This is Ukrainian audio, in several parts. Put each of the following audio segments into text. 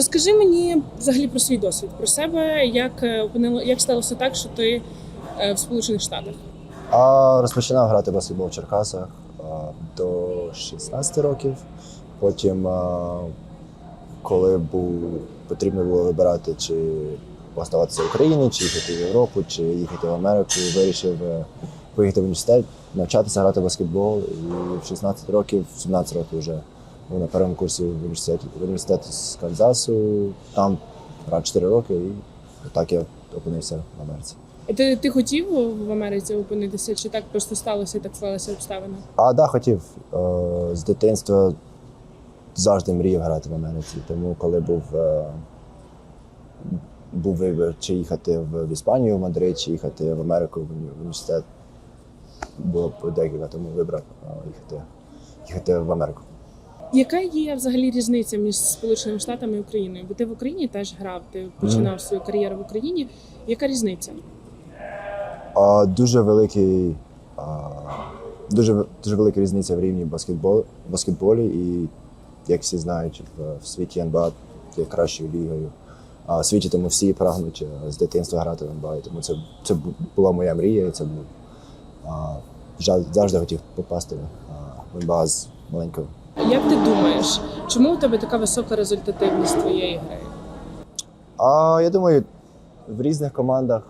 Розкажи мені взагалі про свій досвід, про себе, як е, опинило, як сталося так, що ти е, в Сполучених Штатах. А розпочинав грати баскетбол в Черкасах до 16 років. Потім, коли був, потрібно було вибирати, чи оставатися в Україні, чи їхати в Європу, чи їхати в Америку, вирішив е, поїхати в університет, навчатися грати в баскетбол. І в 16 років, в 17 років вже був на першому курсі в університеті, в університеті з Канзасу. Там грав 4 роки, і так я опинився в Америці. Ти, ти хотів в Америці опинитися, чи так просто сталося і так склалися обставини? А да, хотів. Е, З дитинства завжди мріяв грати в Америці. Тому коли був, е, був вибір, чи їхати в Іспанію, в Мадрид, чи їхати в Америку в університет, було б декілька, тому вибрав е, їхати, їхати в Америку. Яка є взагалі різниця між Сполученими Штатами і Україною? Бо ти в Україні теж грав, ти починав свою кар'єру в Україні. Яка різниця? А, дуже великий, а, дуже, дуже велика різниця в рівні баскетбол, баскетболі, і як всі знають, в, в світі НБА є кращою лігою. А в світі тому всі прагнуть е, з дитинства грати в НБА. Тому це, це була моя мрія, і це був а, завжди хотів попасти в НБА з маленького. Як ти думаєш, чому у тебе така висока результативність твоєї гри? А я думаю, в різних командах.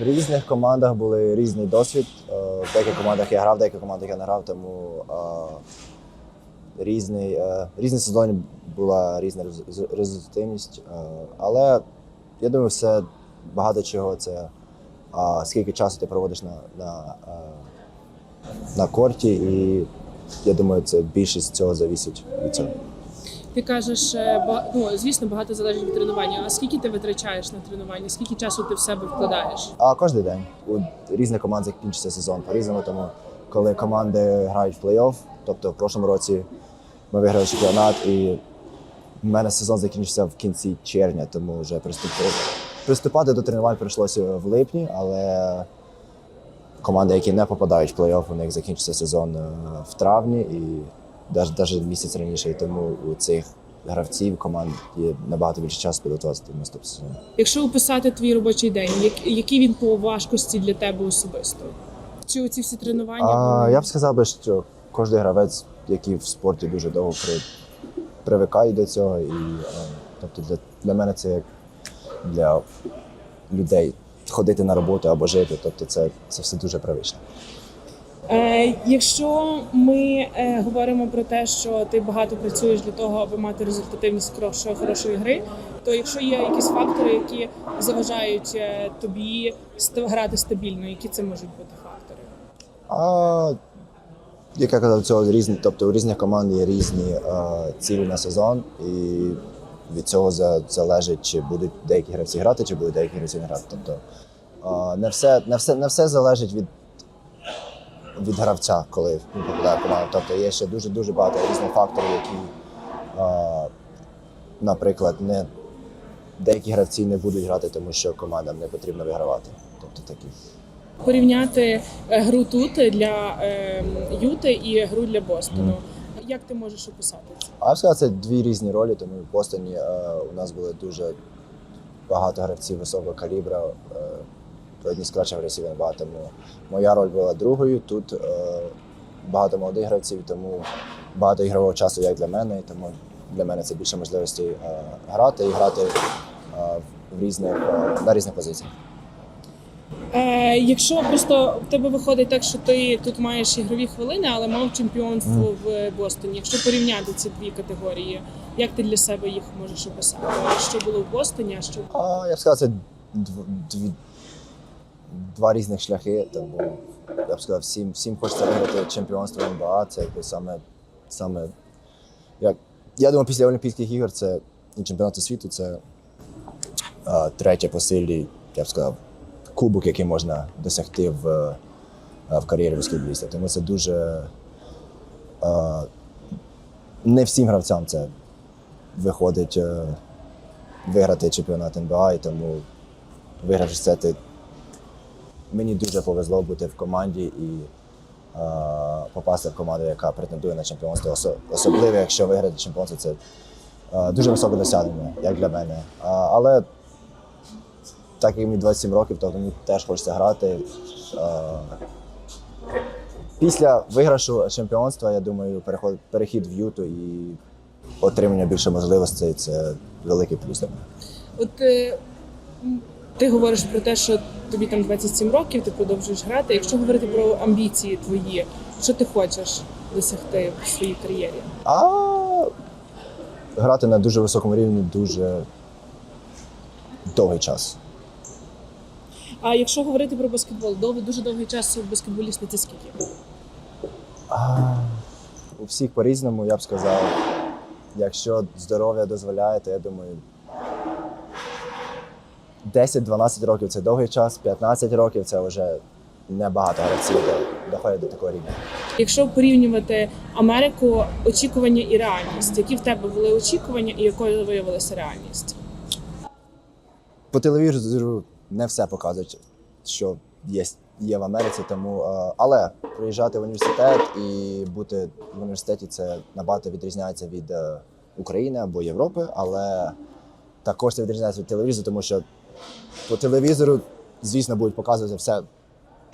В різних командах були різний досвід. Е, В деяких командах я грав, в деяких командах я не грав, тому е, різний, е, різні сезони була різна результативність. Е, Але я думаю, все багато чого це а, скільки часу ти проводиш на, на, на корті, і я думаю, це більшість цього залежить від цього. Ти кажеш, е, ну звісно, багато залежить від тренування. А скільки ти витрачаєш на тренування? Скільки часу ти в себе вкладаєш? А кожен день у різних команд закінчиться сезон по-різному. Тому коли команди грають в плей-офф, тобто в прошлому році ми виграли чемпіонат, і в мене сезон закінчився в кінці червня, тому вже приступити, приступати до тренувань прийшлося в липні, але команди, які не попадають в плей-офф, у них закінчиться сезон е, в травні і навіть місяць раніше. І тому у цих гравців команд є набагато більше часу підготуватися до наступного сезону. Якщо описати твій робочий день, як- який він по важкості для тебе особисто? Чи оці всі тренування? А, я б сказав би, що кожен гравець, який в спорті дуже довго при, привикає до цього. І, е, тобто для, для мене це як для людей ходити на роботу або жити. Тобто це, це все дуже привично. Е, якщо ми е, говоримо про те, що ти багато працюєш для того, аби мати результативність хорошої, хорошої гри, то якщо є якісь фактори, які заважають е, тобі грати стабільно, які це можуть бути фактори? А як я казав, цього різні, тобто у різних команд є різні е, цілі на сезон, і від цього за, залежить, чи будуть деякі гравці грати, чи будуть деякі гравці не грати. Тобто не, все, не, все, не все залежить від, від гравця, коли він попадає в команду. Тобто є ще дуже дуже багато різних факторів, які, наприклад, не деякі гравці не будуть грати, тому що командам не потрібно вигравати. Тобто такі. Порівняти е, гру тут для е, Юти і гру для Бостону. Як ти можеш описати це? А я сказав, це дві різні ролі, тому в Бостоні е, у нас було дуже багато гравців високого калібра, одні з кращих гравців НБА, тому моя роль була другою. Тут е, багато молодих гравців, тому багато ігрового часу як для мене, тому для мене це більше можливості е, грати і грати е, в різних, е, на різних позиціях. Е, якщо просто в тебе виходить так, що ти тут маєш ігрові хвилини, але мав чемпіонство в Бостоні. Якщо порівняти ці дві категорії, як ти для себе їх можеш описати? Що було в Бостоні, а що А, я б сказав, це дві, два різних шляхи. Тому я б сказав, всім, всім хочеться виграти чемпіонство НБА. Це якби саме, саме як, я думаю, після Олімпійських ігор це і чемпіонату світу це а, третє по силі, я б сказав, кубок, який можна досягти в, а, в кар'єрі баскетболіста. Тому це дуже. А, не всім гравцям це виходить. е, виграти чемпіонат НБА, і тому вигравши це, ти... мені дуже повезло бути в команді і е, попасти в команду, яка претендує на чемпіонство. Особливо, якщо виграти чемпіонство, це е, дуже високе досягнення, як для мене. А, але так як мені 27 років, то мені теж хочеться грати. Е, Після виграшу чемпіонства, я думаю, переход, перехід в Юту і отримання більше можливостей це великий плюс для мене. От е, ти говориш про те, що тобі там 27 років, ти продовжуєш грати. Якщо говорити про амбіції твої, що ти хочеш досягти в своїй кар'єрі? А грати на дуже високому рівні дуже довгий час. А якщо говорити про баскетбол, дов- дуже довгий час баскетболіста це скільки? А, у всіх по-різному, я б сказав. Якщо здоров'я дозволяє, то я думаю. 10-12 років це довгий час, 15 років це вже небагато гравців до- доходять до такого рівня. Якщо порівнювати Америку, очікування і реальність, які в тебе були очікування і якою виявилася реальність? По телевізору не все показують, що є, є в Америці, тому е, але приїжджати в університет і бути в університеті це набагато відрізняється від е, України або Європи, але також це відрізняється від телевізору, тому що по телевізору, звісно, будуть показувати все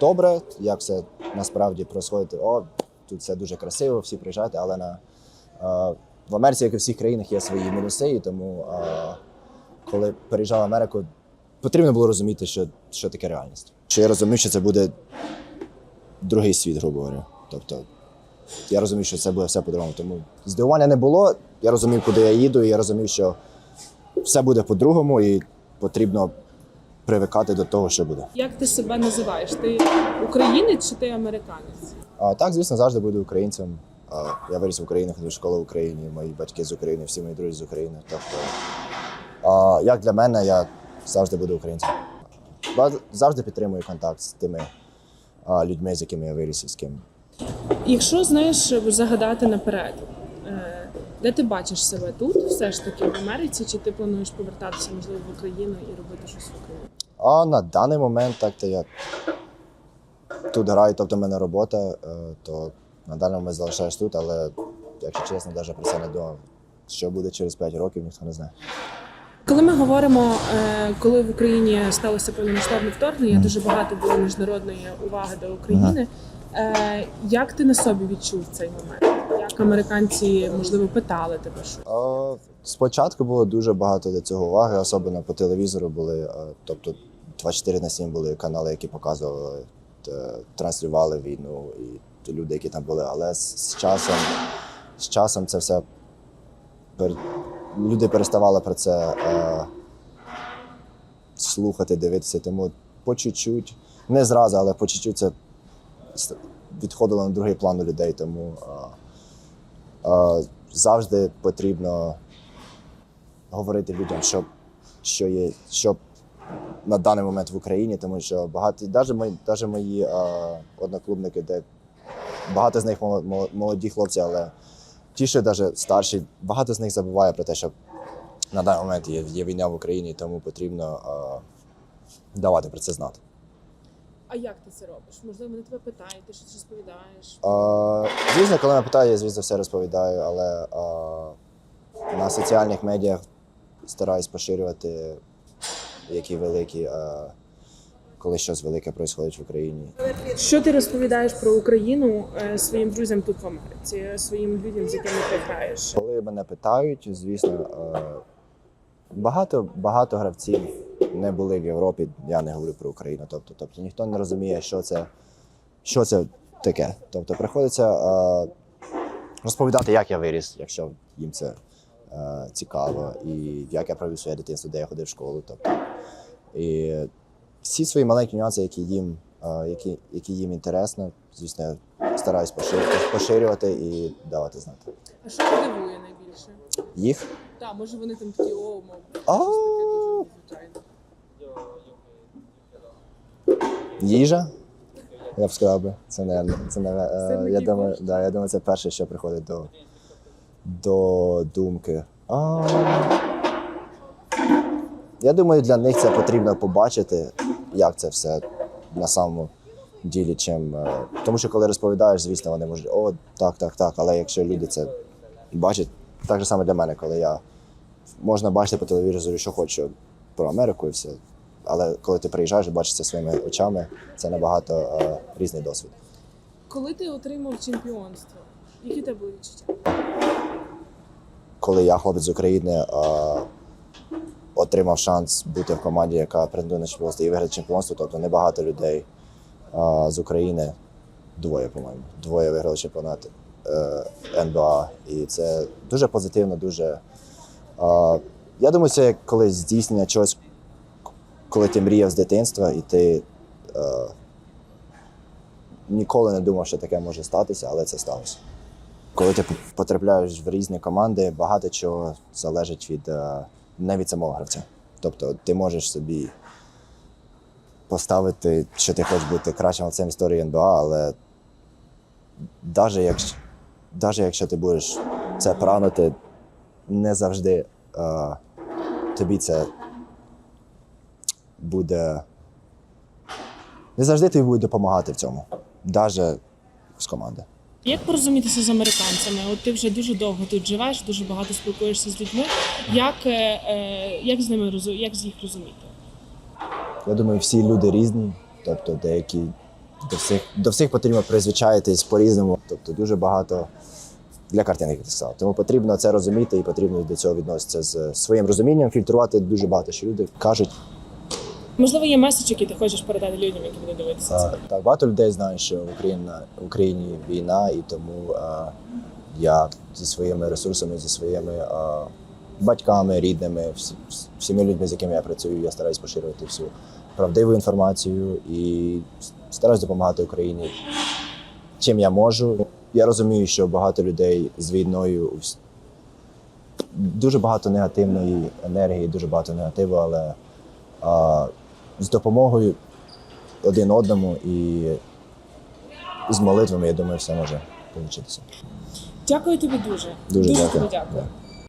добре, як все насправді происходить. О, тут все дуже красиво, всі приїжджають, але на е, в Америці, як і в всіх країнах, є свої мінуси, і тому. Е, коли переїжджав в Америку, потрібно було розуміти, що, що таке реальність. Що я розумів, що це буде другий світ, грубо говоря. Тобто я розумів, що це буде все по-другому. Тому здивування не було. Я розумів, куди я їду, і я розумів, що все буде по-другому, і потрібно привикати до того, що буде. Як ти себе називаєш? Ти українець чи ти американець? А так, звісно, завжди буду українцем. А, я виріс в Україні, ходив в школу в Україні, мої батьки з України, всі мої друзі з України. Тобто, а, як для мене, я завжди буду українцем. Завжди підтримую контакт з тими а, людьми, з якими я виріс і з ким. Якщо знаєш загадати наперед, де ти бачиш себе тут, все ж таки в Америці, чи ти плануєш повертатися можливо в Україну і робити щось в Україні? А на даний момент, так то я тут граю, тобто в мене робота, е, то на даний момент залишаюсь тут, але якщо чесно, навіть про це не думав. Що буде через 5 років, ніхто не знає. Коли ми говоримо, е, коли в Україні сталося повномасштабне вторгнення, дуже багато було міжнародної уваги до України. Е, Як ти на собі відчув цей момент? Як американці можливо питали тебе що? А, Спочатку було дуже багато до цього уваги, особливо по телевізору були. Тобто 24 на 7 були канали, які показували, е, транслювали війну, і люди, які там були. Але з, часом, з часом це все люди переставали про це е, слухати, дивитися. Тому по чуть-чуть, не зразу, але по чуть-чуть це відходило на другий план у людей. Тому е, е, завжди потрібно говорити людям, що, що є, що на даний момент в Україні, тому що багато, навіть мої, навіть мої е, одноклубники, де багато з них моло- моло- молоді хлопці, але ті, що навіть старші, багато з них забуває про те, що на даний момент є, є війна в Україні, тому потрібно е, давати про це знати. А як ти це робиш? Можливо, вони тебе питають, ти щось розповідаєш. Е, звісно, коли мене питають, я звісно все розповідаю, але е, на соціальних медіях стараюсь поширювати які великі, е, коли щось велике відбувається в Україні. Що ти розповідаєш про Україну е, своїм друзям тут в Америці, своїм людям, з якими ти граєш? Коли мене питають, звісно, багато, багато гравців не були в Європі, я не говорю про Україну. Тобто, тобто ніхто не розуміє, що це, що це таке. Тобто приходиться е, розповідати, як я виріс, якщо їм це е, цікаво, і як я провів своє дитинство, де я ходив в школу. Тобто, і всі свої маленькі нюанси, які їм, е, які, які їм інтересно, звісно, я стараюсь поширювати, поширювати і давати знати. А що дивує найбільше? Їх Так, може вони там такі о, мов, А. щось таке дуже звичайне. Їжа? Я б сказав би. Це не це не е, я думаю, да, я думаю, це перше, що приходить до, до думки. А, я думаю, для них це потрібно побачити, як це все на самому ділі, чим. е, Тому що коли розповідаєш, звісно, вони можуть, о, так, так, так. Але якщо люди це бачать, так же саме для мене, коли я можна бачити по телевізору, що хочу про Америку і все. Але коли ти приїжджаєш і бачиш це своїми очами, це набагато е, різний досвід. Коли ти отримав чемпіонство, які тебе були відчуття? Коли я, хлопець з України, е, отримав шанс бути в команді, яка претендує на чемпіонство і виграти чемпіонство, тобто небагато людей е, з України, двоє, по-моєму, двоє виграли чемпіонат е, НБА. І це дуже позитивно, дуже. Е, я думаю, це як колись здійснення чогось, коли ти мріяв з дитинства, і ти е, ніколи не думав, що таке може статися, але це сталося. Коли ти потрапляєш в різні команди, багато чого залежить від е, не від самого гравця. Тобто ти можеш собі поставити, що ти хочеш бути кращим гравцем історії НБА, але навіть якщо, навіть якщо ти будеш це прагнути, не завжди е, тобі це буде. Не завжди тобі буде допомагати в цьому, навіть з команди. Як порозумітися з американцями? От ти вже дуже довго тут живеш, дуже багато спілкуєшся з людьми. Як, е, е, як з ними як з їх розуміти? Я думаю, всі люди різні, тобто деякі до всіх, до всіх потрібно призвичаїтись по-різному. Тобто дуже багато для картини, як ти сказав. Тому потрібно це розуміти і потрібно до цього відноситися з своїм розумінням, фільтрувати дуже багато, що люди кажуть. Можливо, є меседж, який ти хочеш передати людям, які будуть дивитися це. Так, багато людей знають, що в Україні, в Україні війна, і тому е, я зі своїми ресурсами, зі своїми е, батьками, рідними, всі, всіми людьми, з якими я працюю, я стараюсь поширювати всю правдиву інформацію і стараюсь допомагати Україні чим я можу. Я розумію, що багато людей з війною дуже багато негативної енергії, дуже багато негативу, але а, з допомогою один одному і з молитвами, я думаю, все може вийти. Дякую тобі дуже. Дуже тобі дякую. дякую. Да.